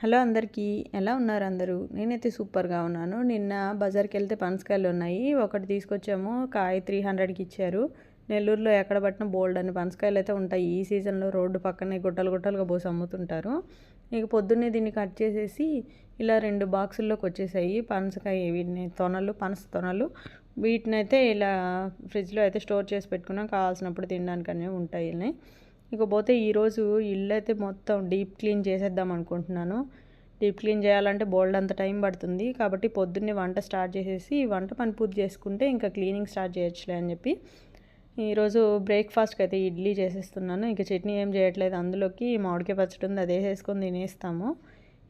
Hello అందరికీ ఎలా ఉన్నారు అందరూ? నేనైతే సూపర్గా ఉన్నాను. నిన్న బజార్కి వెళ్తే పనసకాయలు ఉన్నాయి. ఒకటి తీసుకొచ్చాము కాయ త్రీ హండ్రెడ్కి ఇచ్చారు. నెల్లూరులో ఎక్కడ పట్టిన బోల్డ్ అని పనసకాయలు అయితే ఉంటాయి. ఈ సీజన్లో రోడ్డు పక్కనే గుట్టలు గుట్టలుగా పోసి అమ్ముతుంటారు. ఇక పొద్దున్నే దీన్ని కట్ చేసేసి ఇలా రెండు బాక్సుల్లోకి వచ్చేసాయి. పనసకాయ వీటిని తొనలు పనస తొనలు. వీటిని అయితే ఇలా ఫ్రిడ్జ్లో అయితే స్టోర్ చేసి పెట్టుకున్నాం. కావాల్సినప్పుడు తినడానికి అనేవి ఉంటాయి. ఇకపోతే ఈరోజు ఇల్లు అయితే మొత్తం డీప్ క్లీన్ చేసేద్దాం అనుకుంటున్నాను. డీప్ క్లీన్ చేయాలంటే బోల్డ్ అంత టైం పడుతుంది. కాబట్టి పొద్దున్నే వంట స్టార్ట్ చేసేసి వంట పని పూర్తి చేసుకుంటే ఇంకా క్లీనింగ్ స్టార్ట్ చేయొచ్చులే అని చెప్పి ఈరోజు బ్రేక్ఫాస్ట్కి అయితే ఇడ్లీ చేసేస్తున్నాను. ఇక చట్నీ ఏం చేయట్లేదు. అందులోకి మామిడికాయ పచ్చడి ఉంది అదే వేసుకొని తినేస్తాము.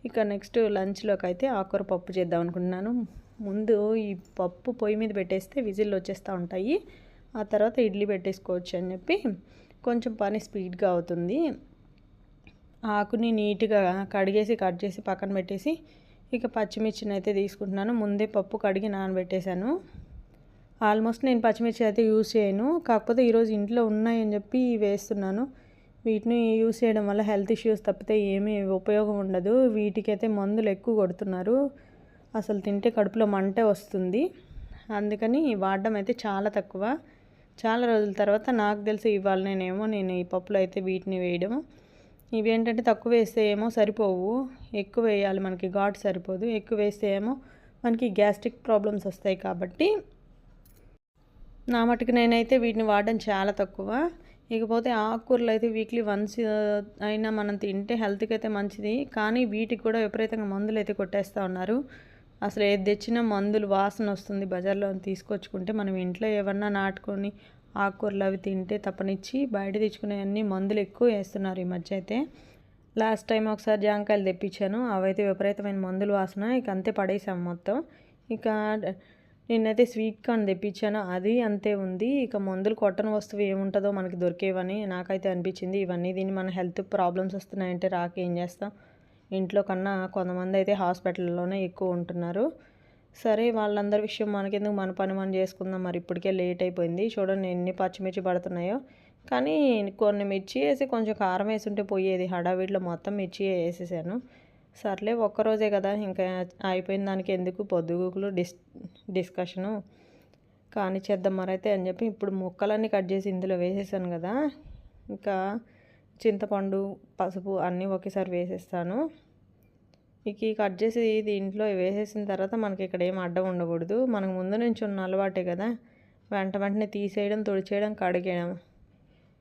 ఇక నెక్స్ట్ లంచ్లోకి అయితే ఆకుకూర పప్పు చేద్దాం అనుకుంటున్నాను. ముందు ఈ పప్పు పొయ్యి మీద పెట్టేస్తే విజిల్ వచ్చేస్తూ ఉంటాయి. ఆ తర్వాత ఇడ్లీ పెట్టేసుకోవచ్చు అని చెప్పి కొంచెం పని స్పీడ్గా అవుతుంది. ఆకుని నీట్గా కడిగేసి కట్ చేసి పక్కన పెట్టేసి ఇక పచ్చిమిర్చిని అయితే తీసుకుంటున్నాను. ముందే పప్పు కడిగి నానబెట్టేశాను. ఆల్మోస్ట్ నేను పచ్చిమిర్చి అయితే యూస్ చేయను. కాకపోతే ఈరోజు ఇంట్లో ఉన్నాయని చెప్పి వేస్తున్నాను. వీటిని యూస్ చేయడం వల్ల హెల్త్ ఇష్యూస్ తప్పితే ఏమీ ఉపయోగం ఉండదు. వీటికైతే మందులు ఎక్కువ కొడుతున్నారు. అసలు తింటే కడుపులో మంటే వస్తుంది. అందుకని వాడడం అయితే చాలా తక్కువ. చాలా రోజుల తర్వాత నాకు తెలిసి ఇవాళ నేనేమో నేను ఈ పప్పులో అయితే వీటిని వేయడం ఇవి ఏంటంటే తక్కువ వేస్తే ఏమో సరిపోవు ఎక్కువ వేయాలి మనకి ఘాట్ సరిపోదు ఎక్కువ వేస్తే ఏమో మనకి గ్యాస్ట్రిక్ ప్రాబ్లమ్స్ వస్తాయి కాబట్టి నా మటుకు నేనైతే వీటిని వాడడం చాలా తక్కువ. ఇకపోతే ఆకుకూరలు అయితే వీక్లీ వన్స్ అయినా మనం తింటే హెల్త్కి అయితే మంచిది. కానీ వీటికి కూడా విపరీతంగా మందులు అయితే కొట్టేస్తూ ఉన్నారు. అసలు ఏది తెచ్చినా మందులు వాసన వస్తుంది బజార్లో తీసుకొచ్చుకుంటే మనం ఇంట్లో ఏమన్నా నాటుకొని ఆకుకూరలు అవి తింటే తప్పనిచ్చి బయట తెచ్చుకునేవన్నీ మందులు ఎక్కువ వేస్తున్నారు ఈ మధ్య అయితే. లాస్ట్ టైం ఒకసారి జాంకాయలు తెప్పించాను. అవైతే విపరీతమైన మందులు వాసన. ఇక అంతే పడేసాము మొత్తం. ఇక నిన్నైతే స్వీట్ కార్న్ తెప్పించాను. అది అంతే ఉంది. ఇక మందులు కొట్టని వస్తువు ఏముంటుందో మనకి దొరికేవని నాకైతే అనిపించింది. ఇవన్నీ దీన్ని మన హెల్త్ ప్రాబ్లమ్స్ వస్తున్నాయంటే రాక ఏం చేస్తాం? ఇంట్లో కన్నా కొంతమంది అయితే హాస్పిటల్లోనే ఎక్కువ ఉంటున్నారు. సరే వాళ్ళందరి విషయం మనకెందుకు? మన పని మనం చేసుకుందాం. మరి ఇప్పటికే లేట్ అయిపోయింది. చూడండి ఎన్ని పచ్చిమిర్చి పడుతున్నాయో. కానీ కొన్ని మిర్చి వేసి కొంచెం కారం వేసి ఉంటే పోయేది. హడావిడిలో మొత్తం మిర్చి వేసేసాను. సర్లే ఒక్కరోజే కదా. ఇంకా అయిపోయిన దానికి ఎందుకు? పొద్దుగుకులు డిస్ డిస్కషను. కానీ చేద్దాం మరైతే అని చెప్పి ఇప్పుడు ముక్కలన్నీ కట్ చేసి ఇందులో వేసేసాను కదా. ఇంకా చింతపండు పసుపు అన్నీ ఒకేసారి వేసేస్తాను. ఇక కట్ చేసి దీంట్లో వేసేసిన తర్వాత మనకి ఇక్కడ ఏం అడ్డం ఉండకూడదు. మనకు ముందు నుంచి ఉన్న అలవాటే కదా. వెంట వెంటనే తీసేయడం తుడిచేయడం కడిగేయడం.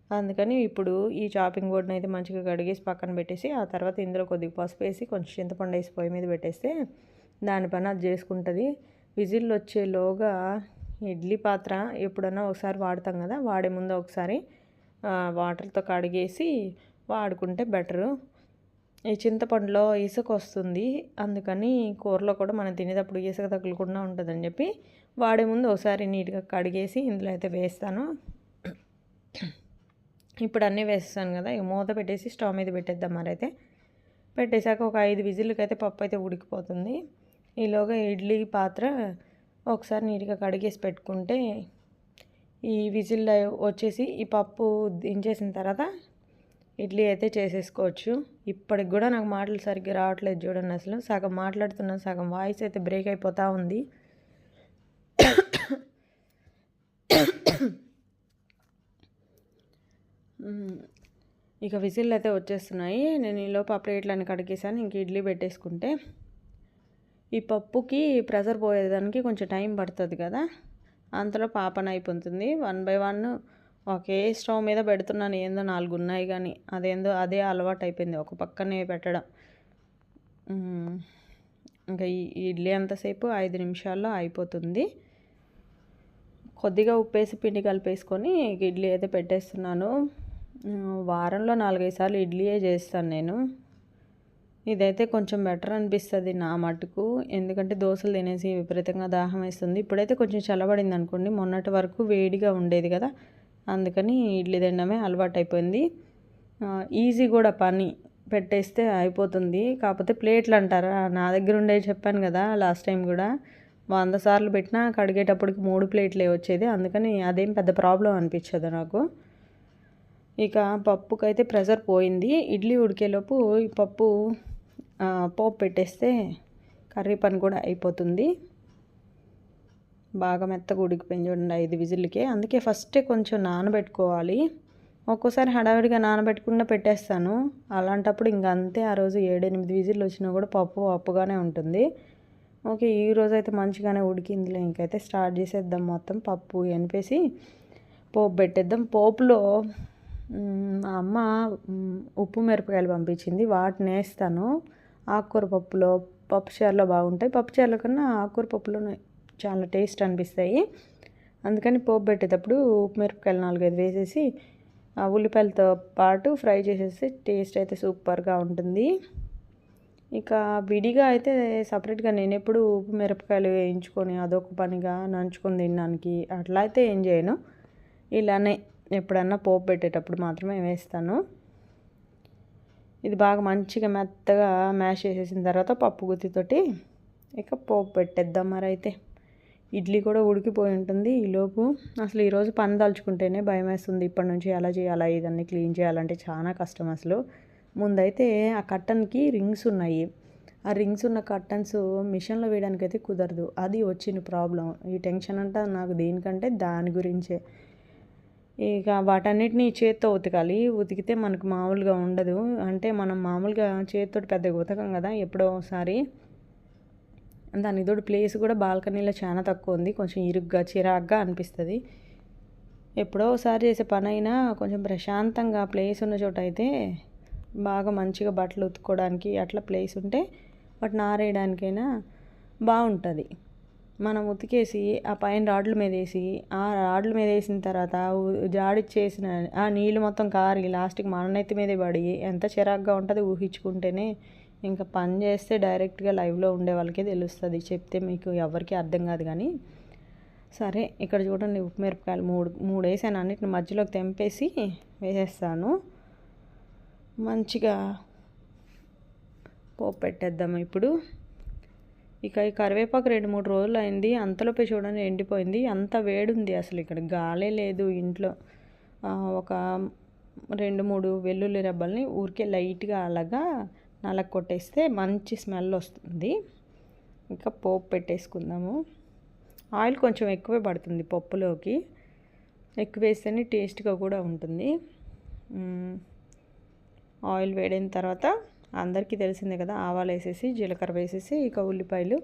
అందుకని ఇప్పుడు ఈ చాపింగ్ బోర్డ్ని అయితే మంచిగా కడిగేసి పక్కన పెట్టేసి ఆ తర్వాత ఇందులో కొద్దిగా పసుపు వేసి కొంచెం చింతపండు వేసి పొయ్యి మీద పెట్టేస్తే దాని పని అది చేసుకుంటుంది. విజిల్ వచ్చేలోగా ఇడ్లీ పాత్ర ఎప్పుడన్నా ఒకసారి వాడతాం కదా వాడే ముందు ఒకసారి వాటర్తో కడిగేసి వాడుకుంటే బెటరు. ఈ చింతపండులో ఇసుక వస్తుంది. అందుకని కూరలో కూడా మనం తినేటప్పుడు ఇసుక తగులకుండా ఉంటుందని చెప్పి వాడే ముందు ఒకసారి నీట్గా కడిగేసి ఇందులో అయితే వేస్తాను. ఇప్పుడు అన్నీ వేస్తాను కదా ఇక మూత పెట్టేసి స్టవ్ మీద పెట్టేద్దాం మరైతే పెట్టేశాక ఒక ఐదు విజిల్కి అయితే పప్పు అయితే ఉడికిపోతుంది. ఈలోగా ఇడ్లీ పాత్ర ఒకసారి నీట్గా కడిగేసి పెట్టుకుంటే ఈ విజిల్ వచ్చేసి ఈ పప్పు దించేసిన తర్వాత ఇడ్లీ అయితే చేసేసుకోవచ్చు. ఇప్పటికి కూడా నాకు మాటలు సరిగ్గా రావట్లేదు చూడండి అసలు. సగం మాట్లాడుతున్నాను సగం వాయిస్ అయితే బ్రేక్ అయిపోతూ ఉంది. ఇక విజిల్ అయితే వచ్చేస్తున్నాయి. నేను ఈలోపు ప్లేట్లన్నీ కడిగేసాను ఇంక ఇడ్లీ పెట్టేసుకుంటే. ఈ పప్పుకి ప్రెషర్ పోయేదానికి కొంచెం టైం పడుతుంది కదా. అంతలో పాపన అయిపోతుంది. వన్ బై వన్ ఒకే స్టవ్ మీద పెడుతున్నాను ఏందో నాలుగు ఉన్నాయి కానీ అదేందో అదే అలవాటు అయిపోయింది ఒక పక్కనే పెట్టడం. ఇంకా ఈ ఇడ్లీ అంతసేపు ఐదు నిమిషాల్లో అయిపోతుంది. కొద్దిగా ఉప్పేసి పిండి కలిపేసుకొని ఇడ్లీ అయితే పెట్టేస్తున్నాను. వారంలో నాలుగైదు సార్లు ఇడ్లీయే చేస్తాను నేను. ఇదైతే కొంచెం బెటర్ అనిపిస్తుంది నా మటుకు. ఎందుకంటే దోశలు తినేసి విపరీతంగా దాహం వేస్తుంది. ఇప్పుడైతే కొంచెం చల్లబడింది అనుకోండి మొన్నటి వరకు వేడిగా ఉండేది కదా. అందుకని ఇడ్లీ తినడమే అలవాటు అయిపోయింది ఈజీ కూడా పని పెట్టేస్తే అయిపోతుంది. కాకపోతే ప్లేట్లు అంటారా? నా దగ్గర ఉండే చెప్పాను కదా లాస్ట్ టైం కూడా. వంద సార్లు పెట్టినా కడిగేటప్పటికి మూడు ప్లేట్లే వచ్చేది. అందుకని అదేం పెద్ద ప్రాబ్లం అనిపించదు నాకు. ఇక పప్పుకైతే ప్రెషర్ పోయింది. ఇడ్లీ ఉడికేలోపు ఈ పప్పు పోపు పెట్టేస్తే కర్రీ పని కూడా అయిపోతుంది. బాగా మెత్తగా ఉడికిపోయింది చూడండి ఐదు విజిల్కే. అందుకే ఫస్టే కొంచెం నానబెట్టుకోవాలి. ఒక్కోసారి హడావిడిగా నానబెట్టకుండా పెట్టేస్తాను. అలాంటప్పుడు ఇంక అంతే ఆ రోజు ఏడెనిమిది విజిల్లు వచ్చినా కూడా పప్పు పప్పుగానే ఉంటుంది. ఓకే ఈ రోజు అయితే మంచిగానే ఉడికిందిలే. ఇంకైతే స్టార్ట్ చేసేద్దాం మొత్తం పప్పు ఎనిపేసి పోపు పెట్టేద్దాం. పోపులో మా అమ్మ ఉప్పు మిరపకాయలు పంపించింది. వాటిని వేస్తాను. ఆకుకూర పప్పులో పప్పు చారులో బాగుంటాయి. పప్పు చారుల కన్నా ఆకుకూర పప్పులోనే చాలా టేస్ట్ అనిపిస్తాయి. అందుకని పోపు పెట్టేటప్పుడు ఉప్పు మిరపకాయలు నాలుగైదు వేసేసి ఉల్లిపాయలతో పాటు ఫ్రై చేసేస్తే టేస్ట్ అయితే సూపర్గా ఉంటుంది. ఇక విడిగా అయితే సపరేట్గా నేను ఎప్పుడు ఉప్పు మిరపకాయలు వేయించుకొని అదొక పనిగా నంచుకొని తినడానికి అట్లా అయితే ఏం చేయను. ఇలానే ఎప్పుడన్నా పోపు పెట్టేటప్పుడు మాత్రమే వేస్తాను. ఇది బాగా మంచిగా మెత్తగా మ్యాష్ చేసేసిన తర్వాత పప్పు గుత్తితోటి ఇక పోపు పెట్టేద్దాం మరి అయితే ఇడ్లీ కూడా ఉడికిపోయి ఉంటుంది ఈలోపు అసలు ఈరోజు పని దాల్చుకుంటేనే భయం వేస్తుంది. ఇప్పటి నుంచి ఎలా చేయాలా ఇదన్నీ క్లీన్ చేయాలంటే చాలా కష్టం అసలు. ముందైతే ఆ కట్టన్కి రింగ్స్ ఉన్నాయి. ఆ రింగ్స్ ఉన్న కట్టన్స్ మిషన్లో వేయడానికి అయితే కుదరదు. అది వచ్చిన ప్రాబ్లం. ఈ టెన్షన్ అంతా నాకు దేనికంటే దాని గురించే. ఇక వాటన్నిటిని చేత్తో ఉతకాలి. ఉతికితే మనకు మామూలుగా ఉండదు. అంటే మనం మామూలుగా చేతితో పెద్దగా ఉతకం కదా ఎప్పుడో ఒకసారి. దాని తోడు ప్లేస్ కూడా బాల్కనీలో చాలా తక్కువ ఉంది. కొంచెం ఇరుగ్గా చిరాగ్గా అనిపిస్తుంది. ఎప్పుడో ఒకసారి చేసే పని అయినా కొంచెం ప్రశాంతంగా ప్లేస్ ఉన్న చోట అయితే బాగా మంచిగా బట్టలు ఉతుక్కోవడానికి అట్లా ప్లేస్ ఉంటే వాటిని ఆరేయడానికైనా బాగుంటుంది. మనం ఉతికేసి ఆ పైన రాడ్ల మీద వేసి ఆ రాడ్ల మీద వేసిన తర్వాత జాడిచ్చేసిన ఆ నీళ్ళు మొత్తం కారి లాస్ట్కి మన నెత్తి మీదే పడి ఎంత చిరాగ్గా ఉంటుంది ఊహించుకుంటేనే ఇంకా పని చేస్తే డైరెక్ట్గా లైవ్లో ఉండే వాళ్ళకే తెలుస్తుంది. చెప్తే మీకు ఎవరికి అర్థం కాదు కానీ. సరే ఇక్కడ చూడండి ఉప్పు మిరపకాయలు మూడు మూడు వేసాను. అన్నిటిని మధ్యలోకి తెంపేసి వేసేస్తాను. మంచిగా పోపు పెట్టేద్దాం ఇప్పుడు. ఇక ఈ కరివేపాకు రెండు మూడు రోజులు అయింది అంతలోపే చూడండి ఎండిపోయింది. అంత వేడుంది అసలు ఇక్కడ. గాలే లేదు ఇంట్లో. ఒక రెండు మూడు వెల్లుల్లి రెబ్బల్ని ఊరికే లైట్గా అలాగా నలక కొట్టేస్తే మంచి స్మెల్ వస్తుంది. ఇంకా పోపు పెట్టేసుకుందాము. ఆయిల్ కొంచెం ఎక్కువే పడుతుంది పప్పులోకి. ఎక్కువ వేస్తేనే టేస్ట్గా కూడా ఉంటుంది. ఆయిల్ వేడిన తర్వాత అందరికీ తెలిసిందే కదా ఆవాలు వేసేసి జీలకర్ర వేసేసి ఇక ఉల్లిపాయలు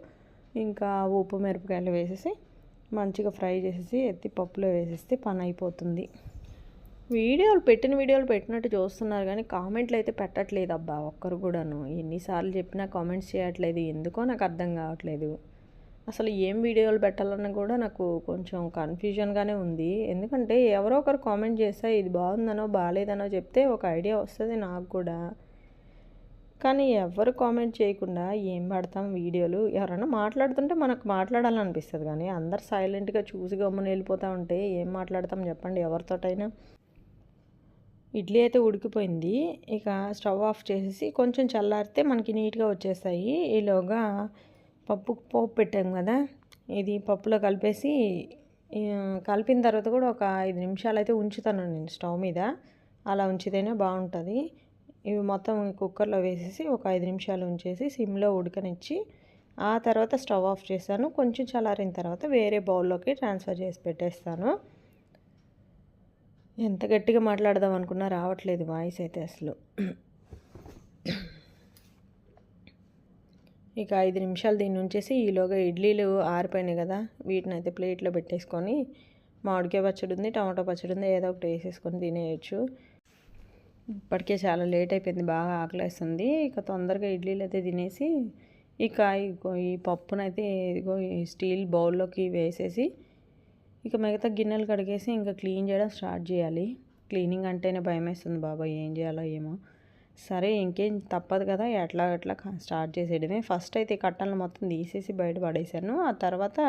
ఇంకా ఉప్పు మిరపకాయలు వేసేసి మంచిగా ఫ్రై చేసేసి ఎత్తి పప్పులో వేసేస్తే పని అయిపోతుంది. వీడియోలు పెట్టిన వీడియోలు పెట్టినట్టు చూస్తున్నారు కానీ కామెంట్లు అయితే పెట్టట్లేదు అబ్బా ఒక్కరు కూడాను. ఎన్నిసార్లు చెప్పినా కామెంట్స్ చేయట్లేదు ఎందుకో నాకు అర్థం కావట్లేదు. అసలు ఏం వీడియోలు పెట్టాలన్నా కూడా నాకు కొంచెం కన్ఫ్యూజన్గానే ఉంది. ఎందుకంటే ఎవరో ఒకరు కామెంట్ చేస్తే ఇది బాగుందనో బాగాలేదనో చెప్తే ఒక ఐడియా వస్తుంది నాకు కూడా. కానీ ఎవరు కామెంట్ చేయకుండా ఏం పడతాం వీడియోలు? ఎవరైనా మాట్లాడుతుంటే మనకు మాట్లాడాలనిపిస్తుంది కానీ అందరు సైలెంట్గా చూసి గమ్మున వెళ్ళిపోతూ ఉంటే ఏం మాట్లాడతాం చెప్పండి ఎవరితోటైనా. ఇడ్లీ అయితే ఉడికిపోయింది. ఇక స్టవ్ ఆఫ్ చేసేసి కొంచెం చల్లారితే మనకి నీట్గా వచ్చేస్తాయి. ఈలోగా పప్పు పోపు పెట్టాం కదా ఇది పప్పులో కలిపేసి కలిపిన తర్వాత కూడా ఒక ఐదు నిమిషాలు అయితే ఉంచుతాను నేను స్టవ్ మీద. అలా ఉంచితేనే బాగుంటుంది. ఇవి మొత్తం కుక్కర్లో వేసేసి ఒక ఐదు నిమిషాలు ఉంచేసి సిమ్లో ఉడకనిచ్చి ఆ తర్వాత స్టవ్ ఆఫ్ చేస్తాను. కొంచెం చల్లారిన తర్వాత వేరే బౌల్లోకి ట్రాన్స్ఫర్ చేసి పెట్టేస్తాను. ఎంత గట్టిగా మాట్లాడదాం అనుకున్నా రావట్లేదు వాయిస్ అయితే అసలు. ఇక ఐదు నిమిషాలు దీన్ని ఉంచేసి ఈలోగా ఇడ్లీలు ఆరిపోయినాయి కదా వీటిని అయితే ప్లేట్లో పెట్టేసుకొని మామిడికాయ పచ్చడి ఉంది టమాటో పచ్చడి ఉంది ఏదో ఒకటి వేసేసుకొని తినేయచ్చు. ఇప్పటికే చాలా లేట్ అయిపోయింది బాగా ఆకలేస్తుంది. ఇక తొందరగా ఇడ్లీలు అయితే తినేసి ఇక ఈ పప్పునైతే ఇదిగో ఈ స్టీల్ బౌల్లోకి వేసేసి ఇక మిగతా గిన్నెలు కడిగేసి ఇంకా క్లీన్ చేయడం స్టార్ట్ చేయాలి. క్లీనింగ్ అంటేనే భయం వేస్తుంది బాబా ఏం చేయాలో ఏమో. సరే ఇంకేం తప్పదు కదా ఎట్లా ఎట్లా స్టార్ట్ చేసేయడమే. ఫస్ట్ అయితే కట్టలను మొత్తం తీసేసి బయట పడేసాను ఆ తర్వాత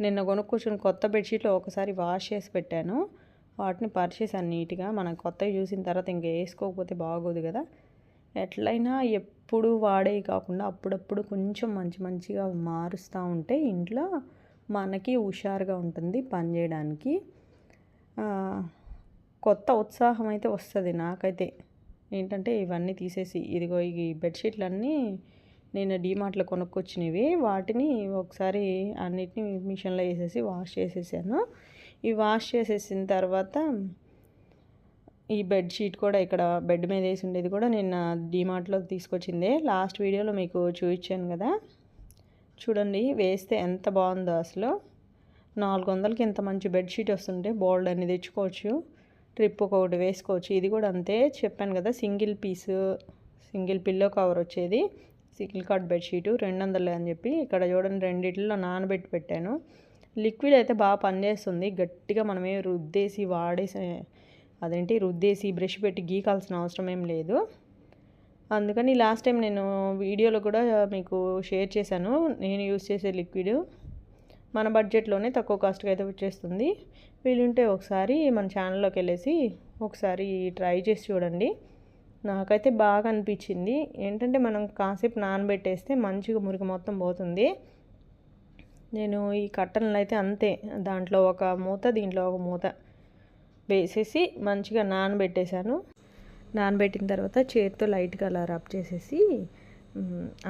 నిన్న కొనుక్కొచ్చిన కొత్త బెడ్షీట్లు ఒకసారి వాష్ చేసి పెట్టాను. వాటిని పరిచేసాను నీట్గా. మనం కొత్తవి చూసిన తర్వాత ఇంకా వేసుకోకపోతే బాగోదు కదా. ఎట్లయినా ఎప్పుడు వాడేవి కాకుండా అప్పుడప్పుడు కొంచెం మంచి మంచిగా మారుస్తూ ఉంటే ఇంట్లో మనకి హుషారుగా ఉంటుంది పని చేయడానికి. కొత్త ఉత్సాహం అయితే వస్తుంది నాకైతే. ఏంటంటే ఇవన్నీ తీసేసి ఇదిగో ఈ బెడ్షీట్లన్నీ నేను డీమార్ట్లో కొనుక్కొచ్చినవి. వాటిని ఒకసారి అన్నిటిని మిషన్లో వేసేసి వాష్ చేసేసాను. ఈ వాష్ చేసేసిన తర్వాత ఈ బెడ్షీట్ కూడా ఇక్కడ బెడ్ మీద వేసి ఉండేది కూడా నేను డిమార్ట్లో తీసుకొచ్చిందే. లాస్ట్ వీడియోలో మీకు చూపించాను కదా. చూడండి వేస్తే ఎంత బాగుందో అసలు. నాలుగు వందలకి ఇంత మంచి బెడ్షీట్ వస్తుంటే బోల్డ్ అని తెచ్చుకోవచ్చు. ట్రిప్ ఒకటి వేసుకోవచ్చు. ఇది కూడా అంతే చెప్పాను కదా single piece single pillow cover వచ్చేది. సింగిల్ కార్డ్ బెడ్షీటు రెండు వందలే అని చెప్పి ఇక్కడ చూడండి రెండిట్లో నానబెట్టి పెట్టాను. లిక్విడ్ అయితే బాగా పనిచేస్తుంది. గట్టిగా మనమే రుద్దేసి వాడేసే అదేంటి రుద్దేసి బ్రష్ పెట్టి గీకాల్సిన అవసరం ఏం లేదు. అందుకని లాస్ట్ టైం నేను వీడియోలో కూడా మీకు షేర్ చేశాను. నేను యూస్ చేసే లిక్విడ్ మన బడ్జెట్లోనే తక్కువ కాస్ట్కి అయితే వచ్చేస్తుంది. వీలుంటే ఒకసారి మన ఛానల్లోకి వెళ్ళేసి ఒకసారి ట్రై చేసి చూడండి. నాకైతే బాగా అనిపించింది. ఏంటంటే మనం కాసేపు నానబెట్టేస్తే మంచిగా మురికి మొత్తం పోతుంది. నేను ఈ కట్టన్లు అయితే అంతే. దాంట్లో ఒక మూత దీంట్లో ఒక మూత వేసేసి మంచిగా నానబెట్టేశాను. నానబెట్టిన తర్వాత చేతితో లైట్గా అలా రబ్ చేసేసి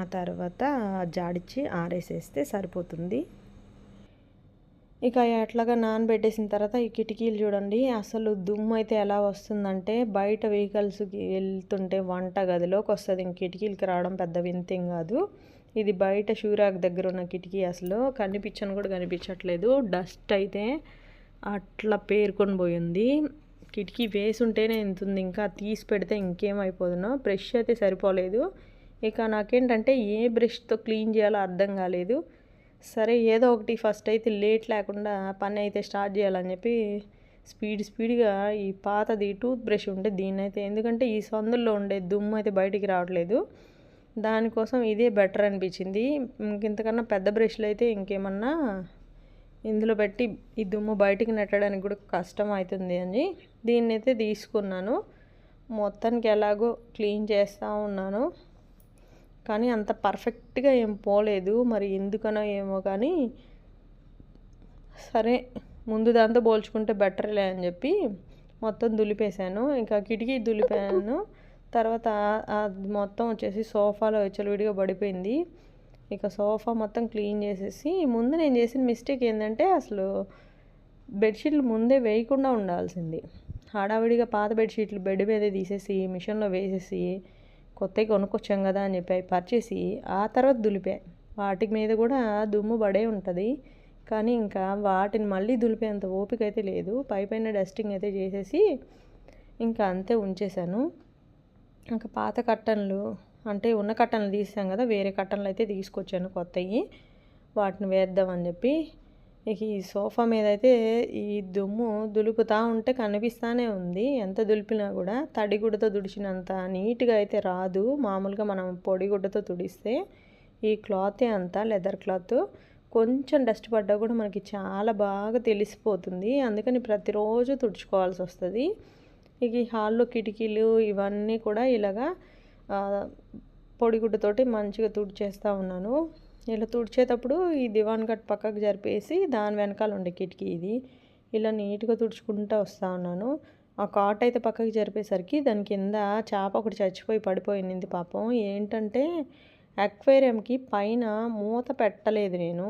ఆ తర్వాత జాడిచ్చి ఆరేసేస్తే సరిపోతుంది. ఇక అట్లాగా నానబెట్టేసిన తర్వాత ఈ కిటికీలు చూడండి అసలు దుమ్ము అయితే ఎలా వస్తుందంటే బయట వెహికల్స్కి వెళ్తుంటే వంట గదిలోకి వస్తుంది. ఇంక కిటికీలకి రావడం పెద్ద వింతేం కాదు. ఇది బయట షూరాక్ దగ్గర ఉన్న కిటికీ అసలు. కనిపించను కూడా కనిపించట్లేదు. డస్ట్ అయితే అట్లా పేర్కొని పోయింది. కిటికీ వేసుంటేనే ఎంతుంది ఇంకా తీసి పెడితే ఇంకేమైపోదునో బ్రష్ అయితే సరిపోలేదు. ఇక నాకేంటంటే ఏ బ్రష్తో క్లీన్ చేయాలో అర్థం కాలేదు. సరే ఏదో ఒకటి ఫస్ట్ అయితే లేట్ లేకుండా పని అయితే స్టార్ట్ చేయాలని చెప్పి స్పీడ్ స్పీడ్గా ఈ పాతది టూత్ బ్రష్ ఉంటే దీన్ని అయితే ఎందుకంటే ఈ సందుల్లో ఉండే దుమ్ము అయితే బయటికి రావట్లేదు. దానికోసం ఇదే బెటర్ అనిపించింది. ఇంతకన్నా పెద్ద బ్రష్లు అయితే ఇంకేమన్నా ఇందులో పెట్టి ఈ దుమ్ము బయటికి నెట్టడానికి కూడా కష్టం అవుతుంది అని దీన్ని అయితే తీసుకున్నాను. మొత్తానికి ఎలాగో క్లీన్ చేస్తూ ఉన్నాను. కానీ అంత పర్ఫెక్ట్గా ఏం పోలేదు. మరి ఎందుకనో ఏమో కానీ సరే ముందు దాంతో పోల్చుకుంటే బెటర్లే అని చెప్పి మొత్తం దులిపేశాను. ఇంకా కిటికీ దులిపాను. తర్వాత అది మొత్తం వచ్చేసి సోఫాలో విడిగా పడిపోయింది. ఇక సోఫా మొత్తం క్లీన్ చేసేసి ముందు నేను చేసిన మిస్టేక్ ఏంటంటే అసలు బెడ్షీట్లు ముందే వేయకుండా ఉండాల్సింది. హడావిడిగా పాత బెడ్షీట్లు బెడ్ మీదే తీసేసి మిషన్లో వేసేసి కొత్తవి కొనుక్కొచ్చాం కదా అని చెప్పి అవి పరిచేసి ఆ తర్వాత దులిపా. వాటి మీద కూడా దుమ్ము పడే ఉంటుంది. కానీ ఇంకా వాటిని మళ్ళీ దులిపేంత ఓపిక అయితే లేదు. పైపైన డస్టింగ్ అయితే చేసేసి ఇంకా అంతే ఉంచేశాను. ఇంకా పాత కట్టన్లు అంటే ఉన్న కట్టన్లు తీసాం కదా వేరే కట్టన్లు అయితే తీసుకొచ్చాను కొత్తవి వాటిని వేద్దామని చెప్పి ఇక ఈ సోఫా మీద అయితే ఈ దుమ్ము దులుపుతూ ఉంటే కనిపిస్తూనే ఉంది. ఎంత దులిపినా కూడా తడిగుడ్డతో తుడిచినంత నీట్గా అయితే రాదు. మామూలుగా మనం పొడిగుడ్డతో తుడిస్తే ఈ క్లాతే అంతా లెదర్ క్లాత్ కొంచెం డస్ట్ పడ్డా కూడా మనకి చాలా బాగా తెలిసిపోతుంది. అందుకని ప్రతిరోజు తుడుచుకోవాల్సి వస్తుంది. ఇక ఈ హాల్లో కిటికీలు ఇవన్నీ కూడా ఇలాగా పొడిగుడ్డతోటి మంచిగా తుడిచేస్తూ ఉన్నాను. ఇలా తుడిచేటప్పుడు ఈ దివాన్ కట్ పక్కకు జరిపేసి దాని వెనకాల ఉండే కిటికీ ఇది. ఇలా నీట్గా తుడుచుకుంటూ వస్తూ ఉన్నాను. ఆ కాట్ అయితే పక్కకి జరిపేసరికి దాని కింద చేప ఒకటి చచ్చిపోయి పడిపోయింది పాపం. ఏంటంటే అక్వేరియంకి పైన మూత పెట్టలేదు నేను.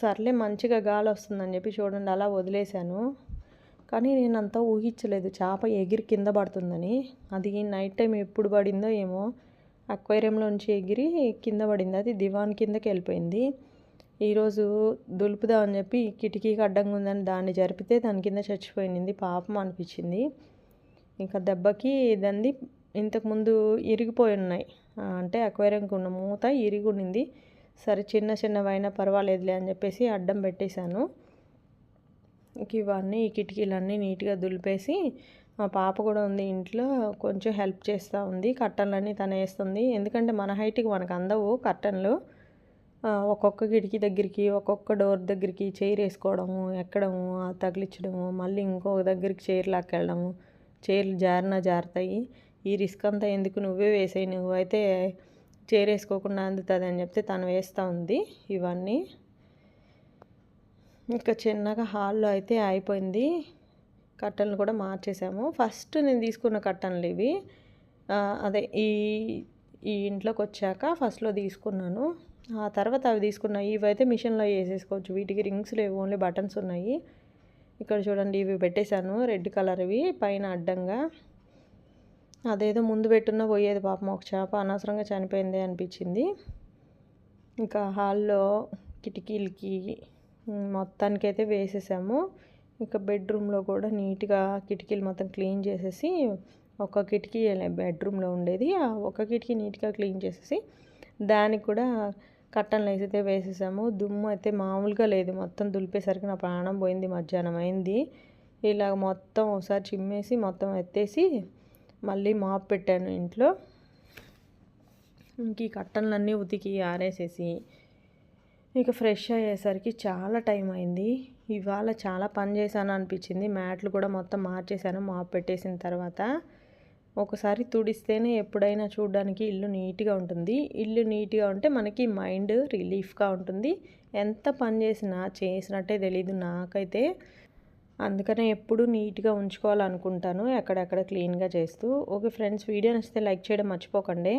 సర్లే మంచిగా గాలి వస్తుందని చెప్పి చూడండి అలా వదిలేశాను. కానీ నేను అంతా ఊహించలేదు. చేప ఎగిరి కింద పడుతుందని. అది నైట్ టైం ఎప్పుడు పడిందో ఏమో. అక్వేరియంలోంచి ఎగిరి కింద పడింది. అది దివాన్ కిందకి వెళ్ళిపోయింది. ఈరోజు దులుపుదామని చెప్పి కిటికీకి అడ్డంగా ఉందని దాన్ని జరిపితే దాని కింద చచ్చిపోయింది. పాపం అనిపించింది. ఇంకా దెబ్బకి దాన్ని ఇంతకుముందు ఇరిగిపోయి ఉన్నాయి. అంటే అక్వేరియంకి ఉన్న మూత ఇరిగి ఉండింది. సరే చిన్న చిన్నవైనా పర్వాలేదులే అని చెప్పేసి అడ్డం పెట్టేశాను. ఇవన్నీ ఈ కిటికీలన్నీ నీట్గా దులిపేసి మా పాప కూడా ఉంది ఇంట్లో కొంచెం హెల్ప్ చేస్తూ ఉంది. కట్టన్లన్నీ తను వేస్తుంది. ఎందుకంటే మన హైట్కి మనకు అందవు కట్టన్లు. ఒక్కొక్క కిటికీ దగ్గరికి ఒక్కొక్క డోర్ దగ్గరికి చైర్ వేసుకోవడము ఎక్కడము తగిలించడము మళ్ళీ ఇంకొక దగ్గరికి చైర్ లాక్కెళ్ళడము. చైర్లు జారినా జారుతాయి. ఈ రిస్క్ అంతా ఎందుకు నువ్వే వేసాయి? నువ్వైతే చైర్ వేసుకోకుండా అందుతుంది అని చెప్తే తను వేస్తూ ఉంది ఇవన్నీ. ఇంకా చిన్నగా హాల్లో అయితే అయిపోయింది. కట్టన్లు కూడా మార్చేసాము. ఫస్ట్ నేను తీసుకున్న కట్టన్లు ఇవి. అదే ఈ ఈ ఇంట్లోకి వచ్చాక ఫస్ట్లో తీసుకున్నాను. ఆ తర్వాత అవి తీసుకున్నాయి. ఇవైతే మిషన్లో వేసేసుకోవచ్చు. వీటికి రింగ్స్ లేవు. ఓన్లీ బటన్స్ ఉన్నాయి. ఇక్కడ చూడండి ఇవి పెట్టేశాను. రెడ్ కలర్వి పైన అడ్డంగా. అదేదో ముందు పెట్టున్నా పోయేది పాపం. ఒక చేప అనవసరంగా చనిపోయింది అనిపించింది. ఇంకా హాల్లో కిటికీలకి మొత్తానికైతే వేసేసాము. ఇంకా బెడ్రూమ్లో కూడా నీట్గా కిటికీలు మొత్తం క్లీన్ చేసేసి ఒక కిటికీ బెడ్రూమ్లో ఉండేది. ఆ ఒక కిటికీ నీట్గా క్లీన్ చేసేసి దానికి కూడా కట్టన్లు వేసైతే వేసేసాము. దుమ్ము అయితే మామూలుగా లేదు. మొత్తం దులిపేసరికి నా ప్రాణం పోయింది. మధ్యాహ్నం అయింది. ఇలాగ మొత్తం ఒకసారి చిమ్మేసి మొత్తం ఎత్తేసి మళ్ళీ మాప్ పెట్టాను ఇంట్లో. ఇంక ఈ కట్టన్లన్నీ ఉతికి ఆరేసేసి ఇక ఫ్రెష్ అయ్యేసరికి చాలా టైం అయింది. ఇవాళ చాలా పని చేశాను అనిపించింది. మ్యాట్లు కూడా మొత్తం మార్చేశాను మాప్ పెట్టేసిన తర్వాత. ఒకసారి తుడిస్తేనే ఎప్పుడైనా చూడడానికి ఇల్లు నీట్గా ఉంటుంది. ఇల్లు నీట్గా ఉంటే మనకి మైండ్ రిలీఫ్గా ఉంటుంది. ఎంత పని చేసినా చేసినట్టే తెలీదు నాకైతే. అందుకనే ఎప్పుడు నీట్గా ఉంచుకోవాలనుకుంటాను ఎక్కడెక్కడ క్లీన్గా చేస్తూ. ఓకే ఫ్రెండ్స్ వీడియో నచ్చితే లైక్ చేయడం మర్చిపోకండి.